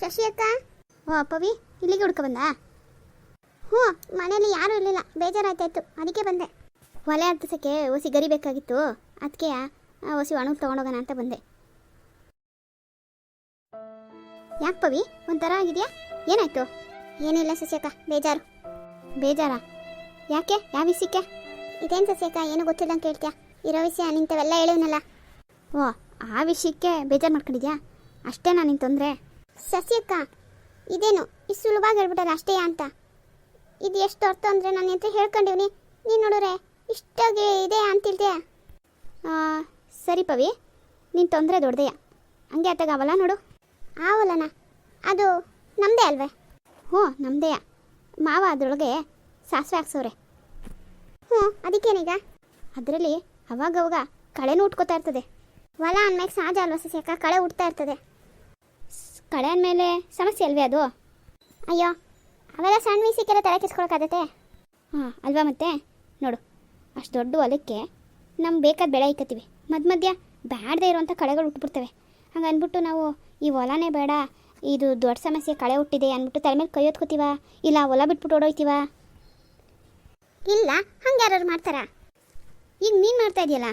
ಶಶಿ ಅಕ್ಕ ಓ ಪವಿ ಇಲ್ಲಿಗೆ ಹುಡ್ಕೊ ಬಂದ? ಹ್ಞೂ ಮನೇಲಿ ಯಾರೂ ಇರಲಿಲ್ಲ. ಬೇಜಾರಾಯ್ತಾಯಿತ್ತು ಅದಕ್ಕೆ ಬಂದೆ. ಒಲೆ ಹತ್ತಿಸಕ್ಕೆ ಒಸಿ ಗರಿ ಬೇಕಾಗಿತ್ತು. ಅದಕ್ಕೆ ಒಸಿ ಒಣಗಿ ತೊಗೊಂಡೋಗೋಣ ಅಂತ ಬಂದೆ. ಯಾಕೆ ಪವಿ ಒಂಥರ ಆಗಿದೆಯಾ? ಏನಾಯ್ತು? ಏನಿಲ್ಲ ಸಸ್ಯಕ್ಕ ಬೇಜಾರು. ಬೇಜಾರ? ಯಾಕೆ? ಯಾವ ವಿಷಯಕ್ಕೆ? ಇದೇನು ಸಸ್ಯಕ್ಕ ಏನು ಗೊತ್ತಿಲ್ಲ ಅಂತ ಹೇಳ್ತೀಯಾ? ಇರೋ ವಿಷಯ ನಿಂತವೆಲ್ಲ ಹೇಳಿವನಲ್ಲ. ಓ, ಆ ವಿಷಯಕ್ಕೆ ಬೇಜಾರು ಮಾಡ್ಕೊಂಡಿದ್ಯಾ? ಅಷ್ಟೇ ನಾನು ನಿನ್ನ ತೊಂದರೆ. ಸಸ್ಯಕ್ಕ ಇದೇನು ಇಷ್ಟು ಸುಲಭವಾಗಿ ಹೇಳ್ಬಿಟ್ಟಲ್ಲ ಅಷ್ಟೇ ಅಂತ. ಇದು ಎಷ್ಟು ಅರ್ಥ ಅಂದರೆ ನಾನು ಅಂತ ಹೇಳ್ಕೊಂಡಿವ್ನಿ? ನೀನು ನೋಡಿದ್ರೆ ಇಷ್ಟಾಗಿ ಇದೆ ಅಂತಿಲ್ದೆ ಸರಿ ಪವಿ ನೀನು ತೊಂದರೆ ದೊಡ್ಡದೆಯ? ಹಂಗೆ ಅವಲ ನೋಡು. ಆವಲ್ಲನ ಅದು ನಮ್ಮದೇ ಅಲ್ವೇ? ಹ್ಞೂ ನಮ್ಮದೇಯ ಮಾವ ಅದರೊಳಗೆ ಸಾಸಿವೆ ಹಾಕ್ಸವ್ರೆ. ಹ್ಞೂ ಅದಕ್ಕೇನೀಗ? ಅದರಲ್ಲಿ ಅವಾಗವಾಗ ಕಳೆನೂ ಉಟ್ಕೋತಾ ಇರ್ತದೆ. ಹೊಲ ಅಂದ್ಮೇಲೆ ಸಹಜ ಅಲ್ವಾ ಸಸ್ಯಕ್ಕ? ಕಳೆ ಉಟ್ತಾ ಇರ್ತದೆ. ಕಳೆ ಅಂದಮೇಲೆ ಸಮಸ್ಯೆ ಅಲ್ವೇ ಅದು? ಅಯ್ಯೋ, ಅವೆಲ್ಲ ಸಣ್ಣ ವಯಸ್ಸಿಗೆಲ್ಲ ತಲೆ ಕೆಸ್ಕೊಳಕ್ಕಾಗತ್ತೆ ಹಾಂ, ಅಲ್ವಾ ಮತ್ತೆ? ನೋಡು, ಅಷ್ಟು ದೊಡ್ಡ ಹೊಲಕ್ಕೆ ನಮ್ಗೆ ಬೇಕಾದ ಬೆಳೆ ಇಕ್ಕತ್ತೀವಿ. ಮಧ್ಯ ಮಧ್ಯ ಬ್ಯಾಡದೇ ಇರುವಂಥ ಕಳೆಗಳು ಉಟ್ಬಿಡ್ತವೆ. ಹಂಗೆ ಅಂದ್ಬಿಟ್ಟು ನಾವು ಈ ಹೊಲನೇ ಬೇಡ, ಇದು ದೊಡ್ಡ ಸಮಸ್ಯೆ, ಕಳೆ ಹುಟ್ಟಿದೆ ಅಂದ್ಬಿಟ್ಟು ತಲೆ ಮೇಲೆ ಕೈ ಇಲ್ಲ, ಹೊಲ ಬಿಟ್ಬಿಟ್ಟು ಓಡೋಯ್ತೀವ? ಇಲ್ಲ, ಹಂಗೆ ಯಾರು ಮಾಡ್ತಾರ? ಈಗ ನೀನು ಮಾಡ್ತಾ ಇದೆಯಲ್ಲ?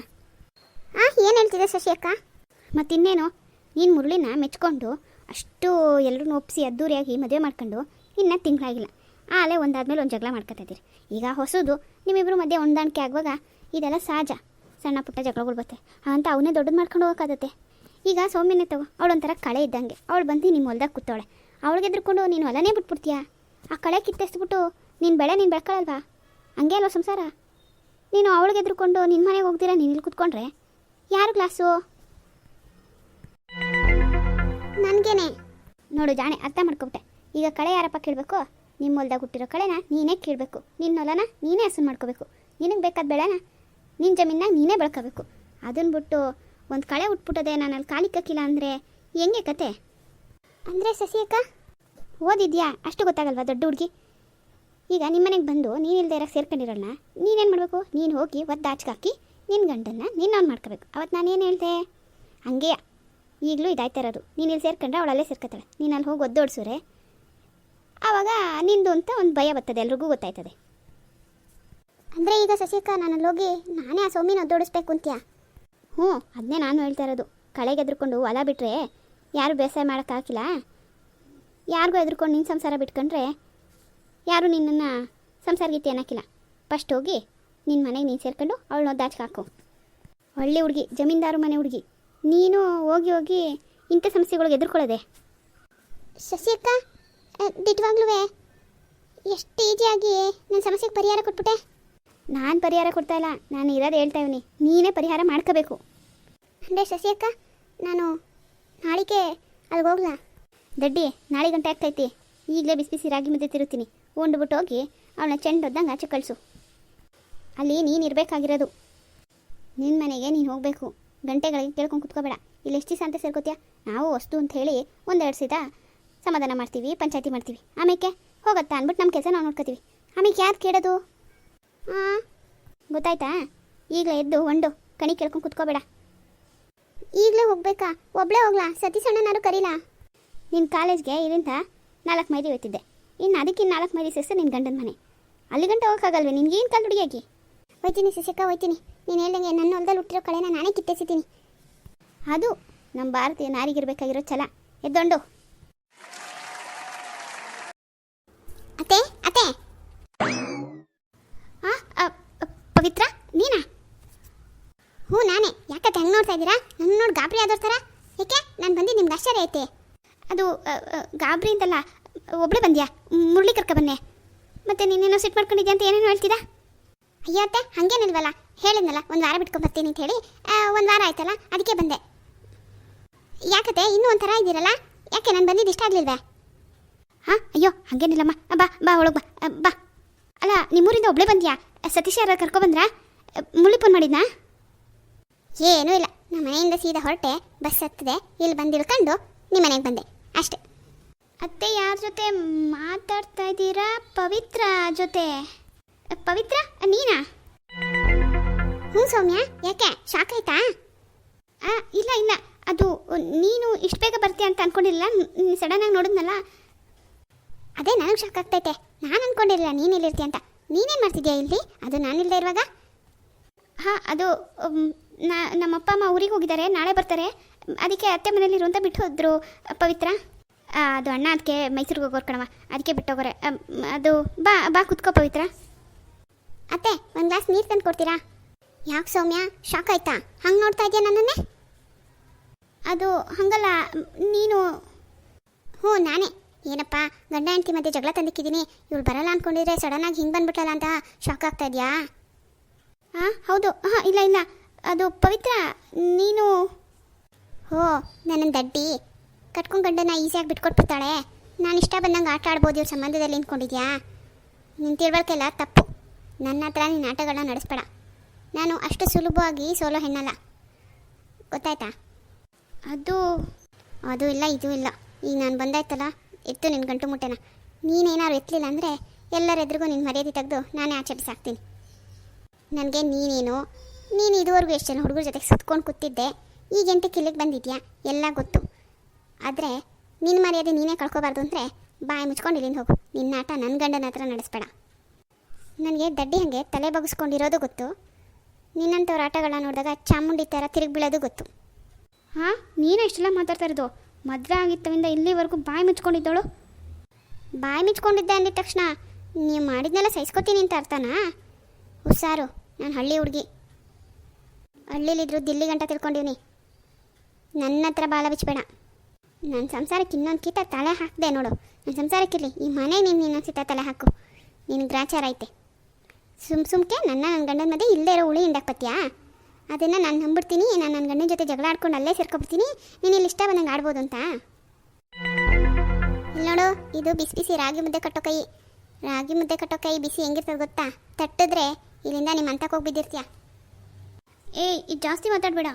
ಆ, ಏನು ಹೇಳ್ತಿದ್ದೆ ಶಶಿ ಅಕ್ಕ ಮತ್ತಿನ್ನೇನು, ನೀನು ಮುರುಳಿನ ಮೆಚ್ಕೊಂಡು ಅಷ್ಟು ಎಲ್ಲರೂ ಒಪ್ಪಿಸಿ ಅದ್ದೂರಿಯಾಗಿ ಮದುವೆ ಮಾಡ್ಕೊಂಡು ಇನ್ನೂ ತಿಂಗಳಾಗಿಲ್ಲ. ಆಲೆ ಒಂದಾದ್ಮೇಲೆ ಒಂದು ಜಗಳ ಮಾಡ್ಕೊತಾ ಇದ್ದೀರಿ ಈಗ ಹೊಸದು ನಿಮ್ಮಿಬ್ಬರು ಮಧ್ಯೆ ಹೊಂದಾಣಿಕೆ ಆಗುವಾಗ ಇದೆಲ್ಲ ಸಹಜ. ಸಣ್ಣ ಪುಟ್ಟ ಜಗಳಗಳು ಬರುತ್ತೆ. ಅಂತ ಅವನೇ ದೊಡ್ಡದು ಮಾಡ್ಕೊಂಡು ಹೋಗೋಕ್ಕಾಗತ್ತೆ ಈಗ ಸೌಮ್ಯನೇ ತಗೋ, ಅವಳೊಂಥರ ಕಳೆ ಇದ್ದಂಗೆ. ಅವಳು ಬಂದು ನಿಮ್ಮ ಹೊಲ್ದಾಗ ಕೂತವಳೆ. ಅವಳಿಗೆ ಎದ್ರುಕೊಂಡು ನೀನು ಹೊಲನೇ ಬಿಟ್ಬಿಡ್ತೀಯಾ? ಆ ಕಳೆ ಕಿತ್ತೆಸ್ಬಿಟ್ಟು ನಿನ್ನ ಬೆಳೆ ನೀನು ಬೆಳ್ಕೊಳಲ್ವಾ? ಹಂಗೆ ಅಲ್ವ ಸಂಸಾರ? ನೀನು ಅವಳಿಗೆ ಎದ್ರುಕೊಂಡು ನಿನ್ನ ಮನೆಗೆ ಹೋಗ್ತೀರಾ ನೀನು ಇಲ್ಲಿ ಕೂತ್ಕೊಂಡ್ರೆ? ಯಾರು ಕ್ಲಾಸು ನೋಡು ಜಾಣೆ, ಅರ್ಥ ಮಾಡ್ಕೊಬಿಟ್ಟೆ. ಈಗ ಕಳೆ ಯಾರಪ್ಪ ಕೇಳಬೇಕು? ನಿಮ್ಮ ಹೊಲ್ದಾಗ ಹುಟ್ಟಿರೋ ಕಳೆನ ನೀನೇ ಕೇಳಬೇಕು. ನಿನ್ನ ಹೊಲನ ನೀನೇ ಹಸನ್ ಮಾಡ್ಕೋಬೇಕು. ನಿನಗೆ ಬೇಕಾದ ಬೆಳೆನ ನಿನ್ನ ಜಮೀನಾಗ ನೀನೇ ಬೆಳ್ಕೋಬೇಕು. ಅದನ್ನ ಬಿಟ್ಟು ಒಂದು ಕಳೆ ಉಟ್ಬಿಟ್ಟದೆ, ನಾನು ಅಲ್ಲಿ ಕಾಲಿಕ್ಕಿಲ್ಲ ಅಂದರೆ ಹೆಂಗೆ ಕತೆ? ಅಂದರೆ ಸಸಿ ಅಕ್ಕ, ಓದಿದ್ಯಾ? ಅಷ್ಟು ಗೊತ್ತಾಗಲ್ವಾ ದೊಡ್ಡ ಹುಡುಗಿ? ಈಗ ನಿಮ್ಮನೆಗೆ ಬಂದು ನೀನು ಇಲ್ದೇ ಇರೋಕೆ ಸೇರ್ಕೊಂಡಿರೋಣ ನೀನೇನು ಮಾಡಬೇಕು? ನೀನು ಹೋಗಿ ಒದ್ದು ಆಚೆಗಾಕಿ ನಿನ್ನ ಗಂಡನ್ನ ನಿನ್ನವ್ನು ಮಾಡ್ಕೋಬೇಕು. ಅವತ್ತು ನಾನೇನು ಹೇಳ್ದೆ? ಹಂಗೆಯ ಈಗಲೂ ಇದಾಯ್ತಾ ಇರೋದು. ನೀನು ಸೇರ್ಕೊಂಡ್ರೆ ಅವಳಲ್ಲೇ ಸೇರ್ಕೊತಾಳೆ. ನೀನು ಅಲ್ಲಿ ಹೋಗಿ ಒದ್ದೋಡ್ಸೋರೆ ಆವಾಗ ನಿಂದು ಅಂತ ಒಂದು ಭಯ ಬರ್ತದೆ, ಎಲ್ರಿಗೂ ಗೊತ್ತಾಯ್ತದೆ. ಅಂದರೆ ಈಗ ಶಶಿಕ ನಾನು ಅಲ್ಲಿ ಹೋಗಿ ನಾನೇ ಆ ಸೌಮಿನ ಒದ್ದೋಡಿಸ್ಬೇಕು ಅಂತ್ಯಾ? ಹ್ಞೂ ಅದನ್ನೇ ನಾನು ಹೇಳ್ತಾ ಇರೋದು. ಕಳೆಗೆ ಎದ್ರುಕೊಂಡು ಹೊಲ ಬಿಟ್ಟರೆ ಯಾರು ಬೇಸಾಯ ಮಾಡೋಕ್ಕಾಗಿಲ್ಲ ಯಾರಿಗೂ ಎದ್ರುಕೊಂಡು ನಿನ್ನ ಸಂಸಾರ ಬಿಟ್ಕೊಂಡ್ರೆ ಯಾರು ನಿನ್ನನ್ನು ಸಂಸಾರ ಗೀತೆ ಅನ್ನೋಕ್ಕಿಲ್ಲ ಫಸ್ಟ್ ಹೋಗಿ ನಿನ್ನ ಮನೆಗೆ ನೀನು ಸೇರ್ಕೊಂಡು ಅವಳನ್ನ ಒದ್ದಾಚ್ಕೆ ಹಾಕು. ಒಳ್ಳೆ ಹುಡುಗಿ, ಜಮೀನ್ದಾರು ಮನೆ ಹುಡುಗಿ. ನೀನು ಹೋಗಿ ಹೋಗಿ ಇಂಥ ಸಮಸ್ಯೆಗಳಿಗೆ ಎದುರ್ಕೊಳ್ಳೋದೆ. ಶಶಿಯಕ್ಕ ದಿಟ್ವಾಗ್ಲೂ ಎಷ್ಟು ಈಜಿಯಾಗಿ ನನ್ನ ಸಮಸ್ಯೆಗೆ ಪರಿಹಾರ ಕೊಟ್ಬಿಟ್ಟೆ. ನಾನು ಪರಿಹಾರ ಕೊಡ್ತಾ ಇಲ್ಲ ನಾನು ಇರೋದು ಹೇಳ್ತಾ ಇವ್ನಿ ನೀನೇ ಪರಿಹಾರ ಮಾಡ್ಕೋಬೇಕು. ಅಂದರೆ ಶಶಿಯಕ್ಕ ನಾನು ನಾಳೆಗೆ ಅಲ್ಲಿಗೆ ಹೋಗ್ಲಾ? ದಡ್ಡಿ ನಾಳೆ ಗಂಟೆ ಆಗ್ತೈತಿ ಈಗಲೇ ಬಿಸಿ ಬಿಸಿ ರಾಗಿ ಮುದ್ದೆ ತಿರುತ್ತೀನಿ ಉಂಡ್ಬಿಟ್ಟು ಹೋಗಿ ಅವಳನ್ನ ಚೆಂಡೊದ್ದಂಗೆ ಆಚೆ ಕಳಿಸು. ಅಲ್ಲಿ ನೀನು ಇರಬೇಕಾಗಿರೋದು. ನಿನ್ನ ಮನೆಗೆ ನೀನು ಹೋಗಬೇಕು. ಗಂಟೆಗಳಿಗೆ ಕೇಳ್ಕೊಂಡು ಕುತ್ಕೋಬೇಡ. ಇಲ್ಲಿ ಎಷ್ಟು ದಿವಸ ಅಂತ ಸೇರ್ಕೋತೀಯ ನಾವು ವಸ್ತು ಅಂತ ಹೇಳಿ ಒಂದೆರಡು ಸೀತ ಸಮಾಧಾನ ಮಾಡ್ತೀವಿ, ಪಂಚಾಯತಿ ಮಾಡ್ತೀವಿ. ಆಮೇಲೆ ಹೋಗತ್ತಾ ಅಂದ್ಬಿಟ್ಟು ನಮ್ಮ ಕೆಲಸ ನಾವು ನೋಡ್ಕೋತೀವಿ. ಆಮೇಕೆ ಯಾರು ಕೇಳೋದು? ಹಾಂ ಗೊತ್ತಾಯ್ತಾ? ಈಗಲೇ ಎದ್ದು ಹೊಂಡು ಕಣಿ ಕೇಳ್ಕೊಂಡು ಕುತ್ಕೋಬೇಡ. ಈಗಲೇ ಹೋಗ್ಬೇಕಾ? ಒಬ್ಳೇ ಹೋಗ್ಲಾ? ಸತೀಶ್ ಕರೀಲಾ? ನಿನ್ನ ಕಾಲೇಜ್ಗೆ ಇಲ್ಲಿಂದ ನಾಲ್ಕು ಮೈಲಿ ಹೋಯ್ತಿದ್ದೆ. ಇನ್ನು ಅದಕ್ಕೆ ನಾಲ್ಕು ಮೈಲಿ ಸಸ್ಯ ನಿನ್ನ ಗಂಡನ ಮನೆ. ಅಲ್ಲಿ ಗಂಟೆ ಹೋಗೋಕ್ಕಾಗಲ್ವೇ? ಏನು ಕಾಲು ಹುಡುಗಿಯಾಗಿ ಹೋಯ್ತೀನಿ ಸಸ್ಯಕ್ಕ, ಹೋಯ್ತೀನಿ. ನೀನು ಹೇಳ್ದಂಗೆ ನನ್ನ ಹೊಲದಲ್ಲಿ ಹುಟ್ಟಿರೋ ಕಳೆನ ನಾನೇ ಕಿತ್ತೆಸಿತೀನಿ ಅದು ನಮ್ಮ ಭಾರತೀಯ ನಾರಿಗಿರ್ಬೇಕಾಗಿರೋ ಛಲ. ಎದ್ದೊಂಡು. ಅತ್ತೆ ಅತ್ತೆ. ಆ, ಪವಿತ್ರ ನೀನಾ? ಹ್ಞೂ ನಾನೇ. ಯಾಕತ್ತೆ ಹೆಂಗೆ ನೋಡ್ತಾ ಇದ್ದೀರಾ? ನನ್ನ ನೋಡಿ ಗಾಬರಿ ಆದೋರ್ ಥರ? ಏಕೆ? ನಾನು ಬಂದು ನಿಮ್ಗೆ ಆಶ್ಚರ್ಯ ಐತೆ. ಅದು ಗಾಬರಿ ಅಂತಲ್ಲ ಒಬ್ಬಳೇ ಬಂದ್ಯಾ? ಮುರಳಿ ಕರ್ಕ ಬನ್ನೆ. ಮತ್ತೆ ನೀನೇನೋ ಸಿಟ್ ಮಾಡ್ಕೊಂಡಿದ್ಯಾ ಅಂತ ಏನೇನು ಹೇಳ್ತಿದ್ದ ಅಯ್ಯೋ ಅತ್ತೆ, ಹಂಗೇನಿಲ್ವಲ್ಲ. ಹೇಳಿದ್ನಲ್ಲ, ಒಂದು ವಾರ ಬಿಟ್ಕೊಂಡು ಬರ್ತೀನಿ ಅಂತ ಹೇಳಿ. ಒಂದು ವಾರ ಆಯ್ತಲ್ಲ, ಅದಕ್ಕೆ ಬಂದೆ. ಯಾಕತ್ತೆ, ಇನ್ನೂ ಒಂಥರ ಇದ್ದೀರಲ್ಲ? ಯಾಕೆ, ನಾನು ಬಂದಿದ್ದು ಇಷ್ಟ ಆಗಲಿಲ್ವೇ? ಹಾಂ, ಅಯ್ಯೋ, ಹಾಗೇನಿಲ್ಲಮ್ಮ. ಬಾ ಬಾ, ಒಳಗೆ ಬಾ. ಬಾ. ಅಲ್ಲ, ನಿಮ್ಮೂರಿಂದ ಒಬ್ಳೆ ಬಂದ್ಯಾ? ಸತೀಶ್ ಯಾರ ಕರ್ಕೊಬಂದ್ರಾ ಮುಳ್ಳಿ ಫೋನ್ ಮಾಡಿದ್ನಾ? ಏನೂ ಇಲ್ಲ. ನಮ್ಮ ಮನೆಯಿಂದ ಸೀದಾ ಹೊರಟೆ, ಬಸ್ ಹತ್ತದೆ. ಇಲ್ಲಿ ಬಂದು ಇಳ್ಕೊಂಡು ನಿಮ್ಮ ಮನೆಗೆ ಬಂದೆ. ಅಷ್ಟೆ. ಅತ್ತೆ, ಯಾರ ಜೊತೆ ಮಾತಾಡ್ತಾ ಇದ್ದೀರಾ? ಪವಿತ್ರ ಜೊತೆ? ಪವಿತ್ರ ನೀನಾ? ಹ್ಞೂ ಸೌಮ್ಯ, ಯಾಕೆ? ಶಾಕ್ ಆಯ್ತಾ ಇಲ್ಲ ಇಲ್ಲ. ಅದು, ನೀನು ಇಷ್ಟು ಬೇಗ ಬರ್ತೀಯ ಅಂತ ಅನ್ಕೊಂಡಿರಲಿಲ್ಲ? ಸಡನ್ನಾಗಿ ನೋಡಿದ್ನಲ್ಲ? ಅದೇ ನನಗೆ ಶಾಕ್ ಆಗ್ತೈತೆ. ನಾನು ಅನ್ಕೊಂಡಿರಲಿಲ್ಲ ನೀನು ಇಲ್ಲಿರ್ತೀಯ ಅಂತ. ನೀನೇನು ಮಾಡ್ತಿದ್ಯಾ ಇಲ್ಲಿ? ಅದು ನಾನಿಲ್ಲದೆ ಇರುವಾಗ? ಹಾಂ, ಅದು ನಮ್ಮ ಅಪ್ಪ ಅಮ್ಮ ಊರಿಗೆ ಹೋಗಿದ್ದಾರೆ. ನಾಳೆ ಬರ್ತಾರೆ. ಅದಕ್ಕೆ ಅತ್ತೆ ಮನೇಲಿರು ಅಂತ ಬಿಟ್ಟು ಹೋದ್ರು ಪವಿತ್ರ ಅದು ಅಣ್ಣ ಅದಕ್ಕೆ ಮೈಸೂರಿಗೆ ಹೋಗೋರು ಕಣವ ಅದಕ್ಕೆ ಬಿಟ್ಟೋಗೋರೆ. ಅದು, ಬಾ ಬಾ, ಕುತ್ಕೋ, ಪವಿತ್ರ. ಅತ್ತೆ, ಒಂದು ಗ್ಲಾಸ್ ನೀರು ತಂದು ಕೊಡ್ತೀರಾ? ಯಾಕೆ ಸೌಮ್ಯ? ಶಾಕ್ ಆಯ್ತಾ? ಹಂಗೆ ನೋಡ್ತಾ ಇದೆಯಾ ನನ್ನನ್ನೇ? ಅದು ಹಂಗಲ್ಲ, ನೀನು ಹ್ಞೂ, ನಾನೇ. ಏನಪ್ಪ, ಗಂಡ ಹೆಂಡತಿ ಮಧ್ಯೆ ಜಗಳ ತಂದಿಕ್ಕಿದ್ದೀನಿ ಇವಳು ಬರಲ್ಲ ಅಂದ್ಕೊಂಡಿದ್ರೆ ಸಡನ್ನಾಗಿ ಹಿಂಗೆ ಬಂದ್ಬಿಟ್ಟಲ್ಲ ಅಂತ ಶಾಕ್ ಆಗ್ತಾ ಇದೆಯಾ? ಹಾಂ ಹೌದು. ಹಾಂ ಇಲ್ಲ ಇಲ್ಲ. ಅದು ಪವಿತ್ರ, ನೀನು ಹೋ ನನ್ನ ದಡ್ಡಿ. ಕಟ್ಕೊಂಡು ಗಂಡನ ಈಸಿಯಾಗಿ ಬಿಟ್ಕೊಟ್ಬಿಡ್ತಾಳೆ. ನಾನು ಇಷ್ಟ ಬಂದಂಗೆ ಆಟ ಆಡ್ಬೋದು ಇವ್ರ ಸಂಬಂಧದಲ್ಲಿ ನಿಂತ್ಕೊಂಡಿದ್ಯಾ ನಿನ್ನ ತಿಳ್ವಳ್ಕೆಲ್ಲ ತಪ್ಪು. ನನ್ನ ಹತ್ರ ನೀನು ಆಟಗಳನ್ನ ನಡೆಸ್ಬೇಡ. ನಾನು ಅಷ್ಟು ಸುಲಭವಾಗಿ ಸೋಲೋ ಹೆಣ್ಣಲ್ಲ. ಗೊತ್ತಾಯ್ತಾ? ಅದು ಅದು ಇಲ್ಲ, ಇದು ಇಲ್ಲ. ಈಗ ನಾನು ಬಂದಾಯ್ತಲ್ಲ, ಎತ್ತು ನಿನ್ನ ಗಂಟು ಮುಟ್ಟೆನ. ನೀನೇನಾದ್ರು ಎತ್ತಲಿಲ್ಲ ಅಂದರೆ ಎಲ್ಲರೆದ್ರಿಗೂ ನಿನ್ನ ಮರ್ಯಾದೆ ತೆಗೆದು ನಾನೇ ಆಚೆ ಹಾಕ್ತೀನಿ ನನಗೆ ನೀನೇನು, ನೀನು ಇದುವರೆಗೂ ಎಷ್ಟು ಜನ ಹುಡುಗರ ಜೊತೆಗೆ ಸುತ್ಕೊಂಡು ಕೂತಿದ್ದೆ, ಈಗ ಕಿಲ್ಲಿಗೆ ಬಂದಿದ್ಯಾ? ಎಲ್ಲ ಗೊತ್ತು. ಆದರೆ ನಿನ್ನ ಮರ್ಯಾದೆ ನೀನೇ ಕಳ್ಕೋಬಾರ್ದು ಅಂದರೆ ಬಾಯಿ ಮುಚ್ಕೊಂಡು ಇಲ್ಲಿಂದ ಹೋಗು. ನಿನ್ನ ಆಟ ನನ್ನ ಗಂಡನ ಹತ್ರ ನಡೆಸ್ಬೇಡ. ನನಗೆ ದಡ್ಡಿ ಹಾಗೆ ತಲೆ ಬಗ್ಸ್ಕೊಂಡಿರೋದು ಗೊತ್ತು. ನಿನ್ನಂಥವ್ರ ಆಟಗಳನ್ನ ನೋಡಿದಾಗ ಚಾಮುಂಡಿ ಥರ ತಿರುಗಿ ಬೀಳೋದು ಗೊತ್ತು. ಹಾಂ? ನೀನು ಇಷ್ಟೆಲ್ಲ ಮಾತಾಡ್ತಾ ಇರೋದು? ಮದುವೆ ಆಗಿತ್ತವಿಂದ ಇಲ್ಲಿವರೆಗೂ ಬಾಯಿ ಮುಚ್ಕೊಂಡಿದ್ದವಳು ಬಾಯಿ ಮುಚ್ಕೊಂಡಿದ್ದೆ ಅಂದಿದ ತಕ್ಷಣ ನೀವು ಮಾಡಿದ್ನೆಲ್ಲ ಸಹಿಸ್ಕೊತೀನಿ ಅಂತ ಅರ್ಥನಾ? ಹುಷಾರು ನಾನು ಹಳ್ಳಿ ಹುಡುಗಿ. ಹಳ್ಳಿಲಿದ್ರು ದಿಲ್ಲಿ ಗಂಟ ತಿಳ್ಕೊಂಡಿವ್ನಿ. ನನ್ನ ಹತ್ರ ಬಾಳ ಬಿಚ್ಚಬೇಡ ನನ್ನ ಸಂಸಾರಕ್ಕೆ ಇನ್ನೊಂದು ಕೀಟ ತಲೆ ಹಾಕಿದೆ ನೋಡು. ನನ್ನ ಸಂಸಾರಕ್ಕಿರಲಿ ಈ ಮನೆ ನೀನು ಇನ್ನೊಂದು ಸೀತ ತಲೆ ಹಾಕು. ನಿನಗೆ ಗ್ರಾಚಾರ ಐತೆ. ಸುಮ್ ಸುಮ್ಕೆ ನನ್ನ ನನ್ನ ಗಂಡನ ಮಧ್ಯೆ ಇಲ್ಲದೇ ಇರೋ ಉಳಿ ಹಿಂಡಾಕ್ಪತ್ಯಾ ಅದನ್ನು ನಾನು ನಂಬಿಡ್ತೀನಿ, ನಾನು ನನ್ನ ಗಂಡನ ಜೊತೆ ಜಗಳ ಆಡ್ಕೊಂಡು ಅಲ್ಲೇ ಸೇರ್ಕೊಬಿಡ್ತೀನಿ. ನೀನು ಇಲ್ಲಿ ಇಷ್ಟ ಬಂದಂಗೆ ಆಡ್ಬೋದು ಅಂತ? ಇಲ್ಲಿ ನೋಡು, ಇದು ಬಿಸಿ ಬಿಸಿ ರಾಗಿ ಮುದ್ದೆ ಕಟ್ಟೋ ಕೈ. ರಾಗಿ ಮುದ್ದೆ ಕಟ್ಟೋ ಕೈ ಬಿಸಿ ಹೆಂಗಿರ್ತದೆ ಗೊತ್ತಾ? ತಟ್ಟಿದ್ರೆ ಇಲ್ಲಿಂದ ನಿಮ್ಮ ಅಂತಕ್ಕೆ ಹೋಗಿ ಬಿದ್ದಿರ್ತೀಯ? ಏಯ್, ಇದು ಜಾಸ್ತಿ ಮಾತಾಡ್ಬೇಡ.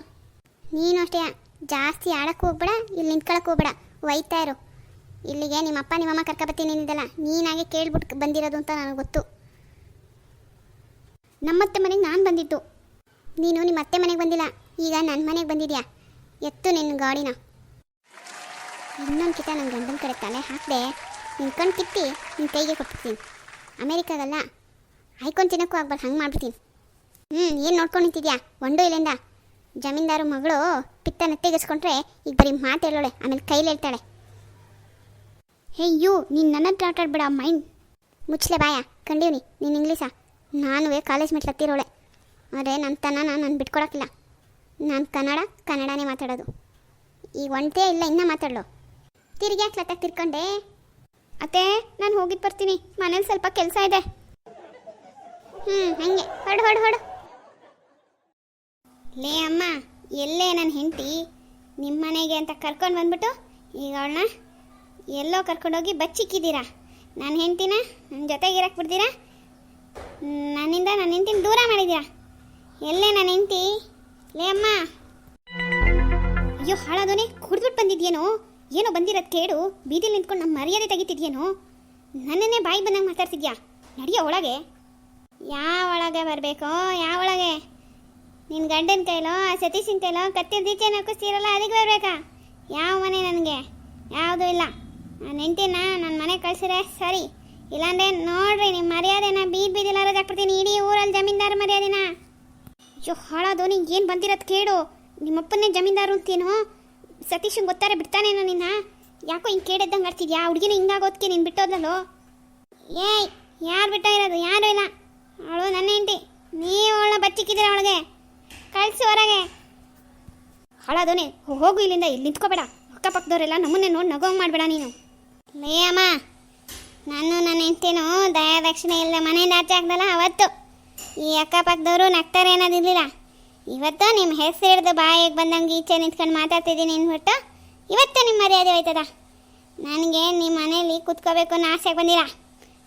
ನೀನು ಅಷ್ಟೇ, ಜಾಸ್ತಿ ಆಡಕ್ಕೆ ಹೋಗ್ಬೇಡ ಇಲ್ಲಿ ನಿಂತ್ಕೊಳಕ್ಕೆ ಹೋಗ್ಬೇಡ. ಒಯ್ತಾ ಇಲ್ಲಿಗೆ ನಿಮ್ಮ ಅಪ್ಪ ನಿಮ್ಮಮ್ಮ ಕರ್ಕೊಬತ್ತೀನಿ ನಿಂದಲ್ಲ ನೀನಾಗೆ ಕೇಳ್ಬಿಟ್ಟು ಬಂದಿರೋದು ಅಂತ ನನಗೆ ಗೊತ್ತು. ನಮ್ಮತ್ತೆ ಮನೆಗೆ ನಾನು ಬಂದಿದ್ದು. ನೀನು ನಿಮ್ಮ ಅತ್ತೆ ಮನೆಗೆ ಬಂದಿಲ್ಲ, ಈಗ ನನ್ನ ಮನೆಗೆ ಬಂದಿದ್ಯಾ? ಎತ್ತು ನಿನ್ನ ಗಾಡಿನ. ಇನ್ನೊಂದು ಕಿತ ನನ್ನ ಗಂಡನ ಕಡೆ ತಲೆ ಹಾಕಿದೆ ನಿನ್ನ ಕಣ್ಣು ಕಿತ್ತಿ ನಿನ್ನ ಕೈಗೆ ಕೊಟ್ಬಿಡ್ತೀನಿ. ಅಮೇರಿಕಾಗಲ್ಲ ಆಯ್ಕೊಂಡು ತಿನ್ನೋಕ್ಕೂ ಆಗ್ಬಾರ್ದು, ಹಂಗೆ ಮಾಡ್ಬಿಡ್ತೀನಿ. ಹ್ಞೂ ಏನು ನೋಡ್ಕೊಂಡು ನಿಂತಿದ್ಯಾ? ಒಂದು ಇಲ್ಲಿಂದ? ಜಮೀನ್ದಾರು ಮಗಳು ಪಿತ್ತ ನೆತ್ತಿಗಿಸ್ಕೊಂಡ್ರೆ ಈಗ ಬರೀ ಮಾತು ಹೇಳೋಳೆ, ಆಮೇಲೆ ಕೈಲಿ ಹೇಳ್ತಾಳೆ. ಹೇ ಯು ನೀನು ನನ್ನ ಹತ್ರ ಮೈಂಡ್. ಮುಚ್ಚಲೆ ಬಾಯ, ಕಂಡೀವ್ನಿ, ನೀನು ಇಂಗ್ಲೀಷ ನಾನು ಕಾಲೇಜ್ ಮೆಟ್ಲತ್ತಿರೋಳೆ ಆದರೆ ನನ್ನ ತನ ನಾನು ಬಿಟ್ಕೊಡೋಕ್ಕಿಲ್ಲ. ನಾನು ಕನ್ನಡ, ಕನ್ನಡನೇ ಮಾತಾಡೋದು. ಈಗ ಒಂಟೇ ಇಲ್ಲ, ಇನ್ನೂ ಮಾತಾಡಲು. ತಿರುಗಿ ಯಾಕೆ ಲತ್ತ ತಿರ್ಕೊಂಡೆ. ಅತ್ತೆ, ನಾನು ಹೋಗಿದ್ದು ಬರ್ತೀನಿ. ಮನೇಲಿ ಸ್ವಲ್ಪ ಕೆಲಸ ಇದೆ. ಹ್ಞೂ ಹಂಗೆ. ಹೊಡು ಹೊಡು ಹೊಡು ಲೇ ಅಮ್ಮ, ಎಲ್ಲೇ ನನ್ನ ಹೆಂಡತಿ? ನಿಮ್ಮ ಮನೆಗೆ ಅಂತ ಕರ್ಕೊಂಡು ಬಂದ್ಬಿಟ್ಟು ಈಗ ಅವಳನ್ನ ಎಲ್ಲೋ ಕರ್ಕೊಂಡೋಗಿ ಬಚ್ಚಿಕ್ಕಿದ್ದೀರಾ? ನನ್ನ ಹೆಂಡ್ತಿನ ನನ್ನ ಜೊತೆಗೆ ಇರಕ್ಕೆ ಬಿಡ್ತೀರಾ ಹೆಂಡ್ತಿನ ದೂರ ಮಾಡಿದ್ದೀರಾ ಎಲ್ಲೇ ನನ್ನ ಹೆಂಡ್ತಿ? ಲೇ ಅಮ್ಮ. ಅಯ್ಯೋ ಹಾಳಾದೋನೆ ಕುಡ್ದ್ಬಿಟ್ಟು ಬಂದಿದ್ಯೇನೋ? ಏನೋ ಬಂದಿರೋದು ಕೇಳು ಬೀದಿಲಿ ನಿಂತ್ಕೊಂಡು ನಮ್ಮ ಮರ್ಯಾದೆ ತೆಗಿತಿದ್ಯೇನೋ? ನನ್ನನ್ನೇ ಬಾಯಿ ಬಂದಂಗೆ ಮಾತಾಡ್ತಿದ್ಯಾ? ನಡಿಯೋ ಒಳಗೆ. ಯಾವ ಒಳಗೆ ಬರಬೇಕೋ? ಯಾವ ಒಳಗೆ? ನಿನ್ನ ಗಂಡನ ಕೈಲೋ ಆ ಸತೀಶನ ಕೈಲೋ ಕತ್ತಿ ದೀಚೆ ಅದಕ್ಕೆ ಬರಬೇಕಾ? ಯಾವ ಮನೆ ನನಗೆ? ಯಾವುದೂ ಇಲ್ಲ. ನಾನು ಹೆಂಡ್ತಿನ ನನ್ನ ಮನೆ ಕಳ್ಸಿದ್ರೆ ಸರಿ. ಇಲ್ಲಾಂದ್ರೆ ನೋಡ್ರಿ ನಿಮ್ಮ ಮರ್ಯಾದೆನ ಬೀದ್ ಬೀದಿಲ್ಲ ಹಾಕ್ಬಿಡ್ತೀನಿ. ಇಡೀ ಊರಲ್ಲಿ ಜಮೀನ್ದಾರ ಮರ್ಯಾದೆನ. ಅಯ್ಯೋ, ಹಾಳಾದು, ನಿಂಗೆ ಏನು ಬಂದಿರೋದು ಕೇಳು. ನಿಮ್ಮಪ್ಪನೇ ಜಮೀನ್ದಾರು ಅಂತೀನೋ? ಸತೀಶ್ ಗೊತ್ತಾರೆ ಬಿಡ್ತಾನೇನೋ ನಿನ್ನ? ಯಾಕೋ ಹಿಂಗೆ ಕೇಳಿದ್ದಂಗೆ ಆಡ್ತಿದ್ಯಾ? ಹುಡುಗಿನ ಹಿಂಗಾಗೋದಕ್ಕೆ ನೀನು ಬಿಟ್ಟೋದಲ್ಲೋ ಏಯ್, ಯಾರು ಬಿಟ್ಟ ಇರೋದು? ಯಾರೂ ಇಲ್ಲ. ಅವಳು ನನ್ನ ಹೆಂಡತಿ. ನೀವು ಅವಳನ್ನ ಬಚ್ಚಿಕ್ಕಿದ್ದೀರ ಅವಳಿಗೆ. ಕಳಿಸಿ ಹೊರಗೆ. ಹಾಳಾದೋನೆ ಹೋಗು ಇಲ್ಲಿಂದ. ಇಲ್ಲಿ ನಿಂತ್ಕೋಬೇಡ. ಅಕ್ಕಪಕ್ಕದವರೆಲ್ಲ ನಮ್ಮನ್ನೇ ನೋಡಿ ನಗೋಂಗೆ ಮಾಡಬೇಡ ನೀನು. ಲೇ ಅಮ್ಮ. ನಾನು ನನ್ನ ಹೆಂಡ್ತಿನೂ ದಯಾದಕ್ಷಿಣೆ ಇಲ್ಲದೆ ಮನೆಯಿಂದ ಆಚೆ ಆಗ್ದಲ್ಲ ಅವತ್ತು. ಈ ಅಕ್ಕಪಕ್ಕದವರು ನಗ್ತಾರೆ ಅನ್ನೋದಿರಲಿಲ್ಲ ಇವತ್ತು ನಿಮ್ಮ ಹೆಸರು ಹಿಡಿದು ಬಾಯಿಗೆ ಬಂದಂಗೆ ಈಚೆ ನಿಂತ್ಕೊಂಡು ಮಾತಾಡ್ತಿದ್ದೀನಿ ಅಂದ್ಬಿಟ್ಟು ಇವತ್ತು ನಿಮ್ಮ ಮರ್ಯಾದೆ ಹೋಯ್ತದ? ನನಗೆ ನಿಮ್ಮ ಮನೇಲಿ ಕುತ್ಕೋಬೇಕು ಅನ್ನೋ ಆಸೆ ಬಂದಿಲ್ಲ.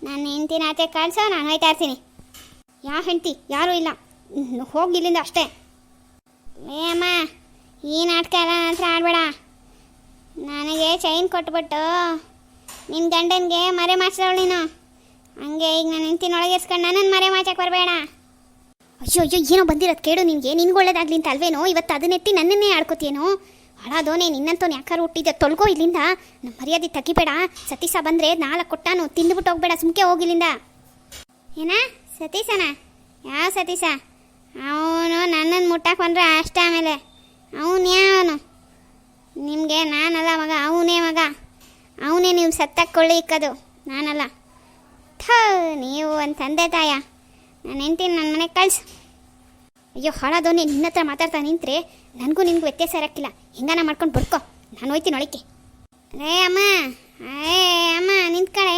ನನ್ನ ಹೆಂಡ್ತಿನ ಆಚೆ ಕಳಿಸೋ ನಾನು ಹೋಯ್ತಾ ಇರ್ತೀನಿ. ಯಾವ ಹೆಂಡ್ತಿ? ಯಾರೂ ಇಲ್ಲ. ಹೋಗಿ ಇಲ್ಲಿಂದ ಅಷ್ಟೇ. ಏ ಅಮ್ಮ, ಈ ನಾಟಕ ಎಲ್ಲ ಹತ್ರ ಆಡಬೇಡ. ನನಗೆ ಚೈನ್ ಕೊಟ್ಬಿಟ್ಟು ನಿನ್ನ ಗಂಡನಿಗೆ ಮರೆ ಮಾಡ್ಸೋಳು ನೀನು. ಹಂಗೆ ಈಗ ನಾನು ಹೆಂಡತಿನೊಳಗೆ ಇಸ್ಕೊಂಡು ನನ್ನನ್ನು ಮರೆ ಮಾಚಕ್ಕೆ ಬರಬೇಡ. ಅಯ್ಯೋ ಅಯ್ಯೋ, ಏನೋ ಬಂದಿರೋದು ಕೇಳು ನಿಮಗೆ ನಿನ್ಗೆ ಒಳ್ಳೇದಾಗ್ಲಿ ಅಂತ ಅಲ್ವೇನೋ? ಇವತ್ತು ಅದನ್ನೆತ್ತಿ ನನ್ನನ್ನೇ ಆಡ್ಕೋತೀನೋ ಹಾಳಾದೋನೆ ನಿನ್ನಂತೋನು ಯಾಕಾರು ಹುಟ್ಟಿದ್ದೆ ತೊಳ್ಗೋ ಇಲ್ಲಿಂದ. ನಮ್ಮ ಮರ್ಯಾದೆ ತಗಿಬೇಡ ಸತೀಶ ಬಂದರೆ ನಾಲ್ಕು ಕೊಟ್ಟಾನು ತಿಂದುಬಿಟ್ಟು ಹೋಗ್ಬೇಡ, ಸುಮ್ಕೆ ಹೋಗಿಲ್ಲಿಂದ ಏನ? ಸತೀಶನ? ಯಾವ ಸತೀಶ? ಅವನು ನನ್ನನ್ನು ಮುಟ್ಟಕ್ಕೆ ಬಂದರೆ ಅಷ್ಟೇ ಆಮೇಲೆ. ಅವನು ಯಾವನು ನಿಮಗೆ ನಾನಲ್ಲ ಮಗ, ಅವನೇ ಮಗ. ಅವನೇ ನೀವು ಸತ್ತಕ್ಕೊಳ್ಳಿ ಇಕ್ಕದು ನಾನಲ್ಲ. ಥ, ನೀವು ಒಂದು ತಂದೆ ತಾಯ. ನಾನು ಹೆಂಡ್ತೀನಿ ನನ್ನ ಮನೆಗೆ ಕಳ್ಸು. ಅಯ್ಯೋ, ಹಾಳಾದವನೇ ನಿನ್ನ ಹತ್ರ ಮಾತಾಡ್ತಾ ನಿಂತರೆ ನನಗೂ ನಿನಗೂ ವ್ಯತ್ಯಾಸ ಇರೋಕ್ಕಿಲ್ಲ. ಹಿಂಗಾನ ಮಾಡ್ಕೊಂಡು ಬರ್ಕೋ ನಾನು ಹೋಯ್ತೀನಿ ಒಳಕ್ಕೆ. ರೇ ಅಮ್ಮ. ಏ, ಅಮ್ಮ, ನಿಂತ್ಕಳೆ.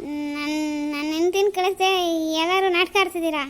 ನನ್ನ ನನ್ನ ಹೆಂಡ್ತೀನಿ ಕಳಿಸ್ದೆ. ಎಲ್ಲರೂ ನಾಟಕ ಆಡ್ತಿದ್ದೀರಾ?